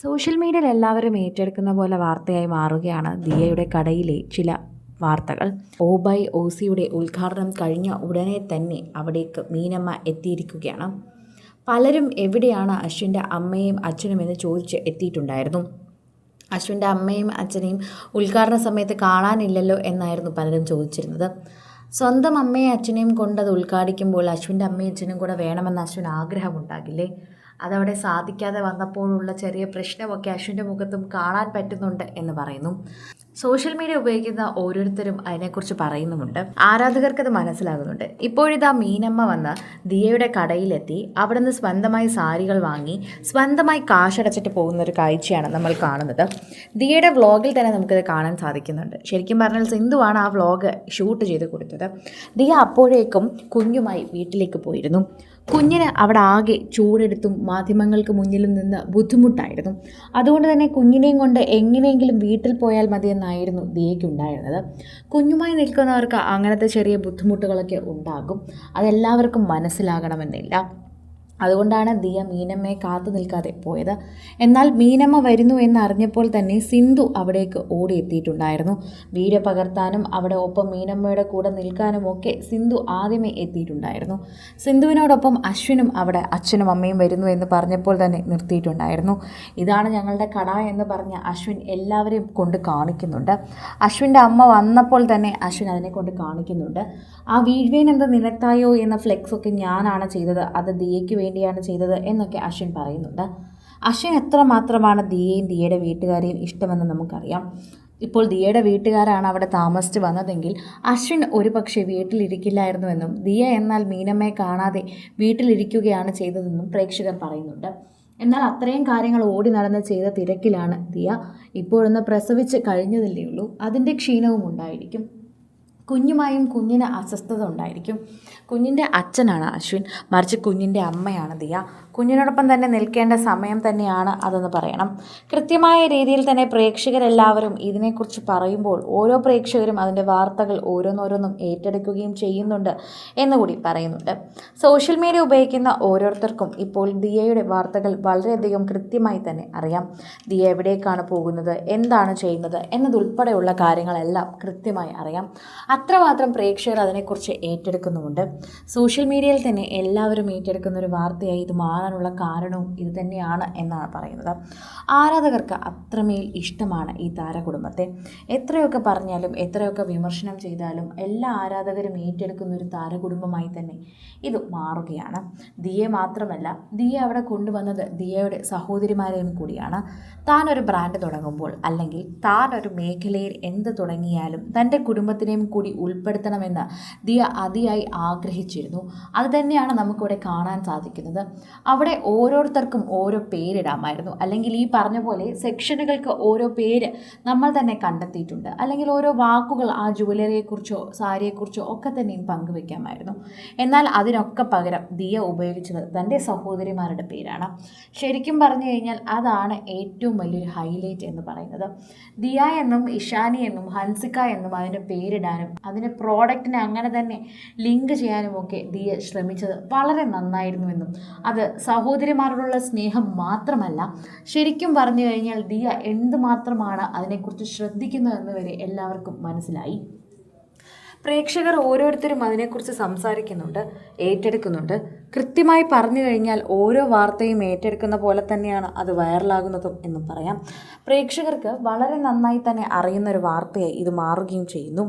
Social മീഡിയയിൽ എല്ലാവരും ഏറ്റെടുക്കുന്ന പോലെ വാർത്തയായി മാറുകയാണ് ദിയയുടെ കടയിലെ ചില വാർത്തകൾ. ഓബൈ ഓസിയുടെ ഉദ്ഘാടനം കഴിഞ്ഞ ഉടനെ തന്നെ അവിടേക്ക് മീനമ്മ എത്തിയിരിക്കുകയാണ്. പലരും എവിടെയാണ് അശ്വിന്റെ അമ്മയും അച്ഛനും എന്ന് ചോദിച്ച് എത്തിയിട്ടുണ്ടായിരുന്നു. അശ്വിന്റെ അമ്മയും അച്ഛനെയും ഉദ്ഘാടന സമയത്ത് കാണാനില്ലല്ലോ എന്നായിരുന്നു പലരും ചോദിച്ചിരുന്നത്. സ്വന്തം അമ്മയും അച്ഛനെയും കൊണ്ടത് ഉദ്ഘാടിക്കുമ്പോൾ അശ്വിന്റെ അമ്മയും അച്ഛനും കൂടെ വേണമെന്ന് അശ്വിൻ ആഗ്രഹമുണ്ടാകില്ലേ? അതവിടെ സാധിക്കാതെ വന്നപ്പോഴുള്ള ചെറിയ പ്രശ്നമൊക്കെ അശ്വിന്റെ മുഖത്തും കാണാൻ പറ്റുന്നുണ്ട് എന്ന് പറയുന്നു. സോഷ്യൽ മീഡിയ ഉപയോഗിക്കുന്ന ഓരോരുത്തരും അതിനെക്കുറിച്ച് പറയുന്നുമുണ്ട്. ആരാധകർക്ക് അത് മനസ്സിലാകുന്നുണ്ട്. ഇപ്പോഴിതാ മീനമ്മ വന്ന് ദിയയുടെ കടയിലെത്തി. അവിടെ നിന്ന് സ്വന്തമായി സാരികൾ വാങ്ങി സ്വന്തമായി കാശടച്ചിട്ട് പോകുന്ന ഒരു കാഴ്ചയാണ് നമ്മൾ കാണുന്നത്. ദിയയുടെ വ്ളോഗിൽ തന്നെ നമുക്കിത് കാണാൻ സാധിക്കുന്നുണ്ട്. ശരിക്കും പറഞ്ഞാൽ സിന്ധുവാണ് ആ വ്ളോഗ് ഷൂട്ട് ചെയ്ത് കൊടുത്തത്. ദിയ അപ്പോഴേക്കും കുഞ്ഞുമായി വീട്ടിലേക്ക് പോയിരുന്നു. കുഞ്ഞിന് അവിടെ ആകെ ചൂടെടുത്തും മാധ്യമങ്ങൾക്ക് മുന്നിലും നിന്ന് ബുദ്ധിമുട്ടായിരുന്നു. അതുകൊണ്ട് തന്നെ കുഞ്ഞിനെയും കൊണ്ട് എങ്ങനെയെങ്കിലും വീട്ടിൽ പോയാൽ മതിയെന്നായിരുന്നു ദിയയ്ക്ക് ഉണ്ടായിരുന്നത് കുഞ്ഞുമായി നിൽക്കുന്നവർക്ക് അങ്ങനത്തെ ചെറിയ ബുദ്ധിമുട്ടുകളൊക്കെ ഉണ്ടാകും. അതെല്ലാവർക്കും മനസ്സിലാകണമെന്നില്ല. അതുകൊണ്ടാണ് ദിയ മീനമ്മയെ കാത്തു നിൽക്കാതെ പോയത്. എന്നാൽ മീനമ്മ വരുന്നു എന്നറിഞ്ഞപ്പോൾ തന്നെ സിന്ധു അവിടേക്ക് ഓടിയെത്തിയിട്ടുണ്ടായിരുന്നു. വീഡിയോ പകർത്താനും അവിടെ ഒപ്പം മീനമ്മയുടെ കൂടെ നിൽക്കാനും ഒക്കെ സിന്ധു ആദ്യമേ എത്തിയിട്ടുണ്ടായിരുന്നു. സിന്ധുവിനോടൊപ്പം അശ്വിനും അവിടെ അച്ഛനും അമ്മയും വരുന്നു എന്ന് പറഞ്ഞപ്പോൾ തന്നെ നിർത്തിയിട്ടുണ്ടായിരുന്നു. ഇതാണ് ഞങ്ങളുടെ കട എന്ന് പറഞ്ഞ അശ്വിൻ എല്ലാവരെയും കൊണ്ട് കാണിക്കുന്നുണ്ട്. അശ്വിന്റെ അമ്മ വന്നപ്പോൾ തന്നെ അശ്വിൻ അതിനെ കൊണ്ട് കാണിക്കുന്നുണ്ട്. ആ വീഴ്വേൻ എന്ത് നിലത്തായോ എന്ന ഫ്ലെക്സൊക്കെ ഞാനാണ് ചെയ്തത്. അത് ദിയയ്ക്ക് വേണ്ടിയാണ് ചെയ്തത് എന്നൊക്കെ അശ്വിൻ പറയുന്നുണ്ട്. അശ്വിൻ എത്രമാത്രമാണ് ദിയയും ദിയയുടെ വീട്ടുകാരെയും ഇഷ്ടമെന്ന് നമുക്കറിയാം. ഇപ്പോൾ ദിയയുടെ വീട്ടുകാരാണ് അവിടെ താമസിച്ച് വന്നതെങ്കിൽ അശ്വിൻ ഒരു പക്ഷേ വീട്ടിലിരിക്കില്ലായിരുന്നുവെന്നും ദിയ എന്നാൽ മീനമ്മയെ കാണാതെ വീട്ടിലിരിക്കുകയാണ് ചെയ്തതെന്നും പ്രേക്ഷകർ പറയുന്നുണ്ട്. എന്നാൽ അത്രയും കാര്യങ്ങൾ ഓടി നടന്ന് ചെയ്ത തിരക്കിലാണ് ദിയ. ഇപ്പോഴൊന്ന് പ്രസവിച്ച് കഴിഞ്ഞതല്ലേ ഉള്ളൂ. അതിന്റെ ക്ഷീണവും ഉണ്ടായിരിക്കും. കുഞ്ഞുമായും കുഞ്ഞിന് അസ്വസ്ഥത ഉണ്ടായിരിക്കും. കുഞ്ഞിന്റെ അച്ഛനാണ് അശ്വിൻ. മറിച്ച് കുഞ്ഞിന്റെ അമ്മയാണ് ദിയ. കുഞ്ഞിനോടൊപ്പം തന്നെ നിൽക്കേണ്ട സമയം തന്നെയാണ് അതെന്ന് പറയണം. കൃത്യമായ രീതിയിൽ തന്നെ പ്രേക്ഷകരെല്ലാവരും ഇതിനെക്കുറിച്ച് പറയുമ്പോൾ ഓരോ പ്രേക്ഷകരും അതിന്റെ വാർത്തകൾ ഓരോന്നോരോന്നും ഏറ്റെടുക്കുകയും ചെയ്യുന്നുണ്ട് എന്നുകൂടി പറയുന്നുണ്ട്. സോഷ്യൽ മീഡിയ ഉപയോഗിക്കുന്ന ഓരോരുത്തർക്കും ഇപ്പോൾ ദിയയുടെ വാർത്തകൾ വളരെയധികം കൃത്യമായി തന്നെ അറിയാം. ദിയ എവിടേക്കാണ് പോകുന്നത് എന്താണ് ചെയ്യുന്നത് എന്നതുൾപ്പെടെയുള്ള കാര്യങ്ങളെല്ലാം കൃത്യമായി അറിയാം. അത്രമാത്രം പ്രേക്ഷകർ അതിനെക്കുറിച്ച് ഏറ്റെടുക്കുന്നുമുണ്ട്. സോഷ്യൽ മീഡിയയിൽ തന്നെ എല്ലാവരും ഏറ്റെടുക്കുന്ന ഒരു വാർത്തയായി ഇത് മാറാനുള്ള കാരണവും ഇത് തന്നെയാണ് എന്നാണ് പറയുന്നത്. ആരാധകർക്ക് അത്രമേൽ ഇഷ്ടമാണ് ഈ താരകുടുംബത്തെ. എത്രയൊക്കെ പറഞ്ഞാലും എത്രയൊക്കെ വിമർശനം ചെയ്താലും എല്ലാ ആരാധകരും ഏറ്റെടുക്കുന്ന ഒരു താരകുടുംബമായി തന്നെ ഇത് മാറുകയാണ്. ദിയെ മാത്രമല്ല ദിയെ അവിടെ കൊണ്ടുവന്നത് ദിയയുടെ സഹോദരിമാരെയും കൂടിയാണ്. താൻ ഒരു ബ്രാൻഡ് തുടങ്ങുമ്പോൾ അല്ലെങ്കിൽ താൻ ഒരു മേഖലയിൽ എന്ത് തുടങ്ങിയാലും തന്റെ കുടുംബത്തിനെയും കൂടി ഉൾപ്പെടുത്തണമെന്ന് ദിയ അതിയായി ആഗ്രഹിച്ചിരുന്നു. അത് തന്നെയാണ് നമുക്കിവിടെ കാണാൻ സാധിക്കുന്നത്. അവിടെ ഓരോരുത്തർക്കും ഓരോ പേരിടാമായിരുന്നു. അല്ലെങ്കിൽ ഈ പറഞ്ഞ പോലെ സെക്ഷനുകൾക്ക് ഓരോ പേര് നമ്മൾ തന്നെ കണ്ടെത്തിയിട്ടുണ്ട്. അല്ലെങ്കിൽ ഓരോ വാക്കുകൾ ആ ജുവലറിയെക്കുറിച്ചോ സാരിയെക്കുറിച്ചോ ഒക്കെ തന്നെയും പങ്കുവെക്കാമായിരുന്നു. എന്നാൽ അതിനൊക്കെ പകരം ദിയ ഉപയോഗിച്ചത് തന്റെ സഹോദരിമാരുടെ പേരാണ്. ശരിക്കും പറഞ്ഞു കഴിഞ്ഞാൽ അതാണ് ഏറ്റവും വലിയൊരു ഹൈലൈറ്റ് എന്ന് പറയുന്നത്. ദിയ എന്നും ഇഷാനി എന്നും ഹൻസിക്ക എന്നും അതിന് പേരിടാനും അതിന് പ്രോഡക്റ്റിനെ അങ്ങനെ തന്നെ ലിങ്ക് ചെയ്യാനുമൊക്കെ ദിയ ശ്രമിച്ചത് വളരെ നന്നായിരുന്നുവെന്നും അത് സഹോദരിമാരോടുള്ള സ്നേഹം മാത്രമല്ല ശരിക്കും പറഞ്ഞു കഴിഞ്ഞാൽ ദിയ എന്തുമാത്രമാണ് അതിനെക്കുറിച്ച് ശ്രദ്ധിക്കുന്നതെന്ന് വരെ എല്ലാവർക്കും മനസ്സിലായി. പ്രേക്ഷകർ ഓരോരുത്തരും അതിനെക്കുറിച്ച് സംസാരിക്കുന്നുണ്ട് ഏറ്റെടുക്കുന്നുണ്ട്. കൃത്യമായി പറഞ്ഞു കഴിഞ്ഞാൽ ഓരോ വാർത്തയും ഏറ്റെടുക്കുന്ന പോലെ തന്നെയാണ് അത് വൈറലാകുന്നതും എന്നും പറയാം. പ്രേക്ഷകർക്ക് വളരെ നന്നായി തന്നെ അറിയുന്ന ഒരു വാർത്തയായി ഇത് മാറുകയും ചെയ്യുന്നു.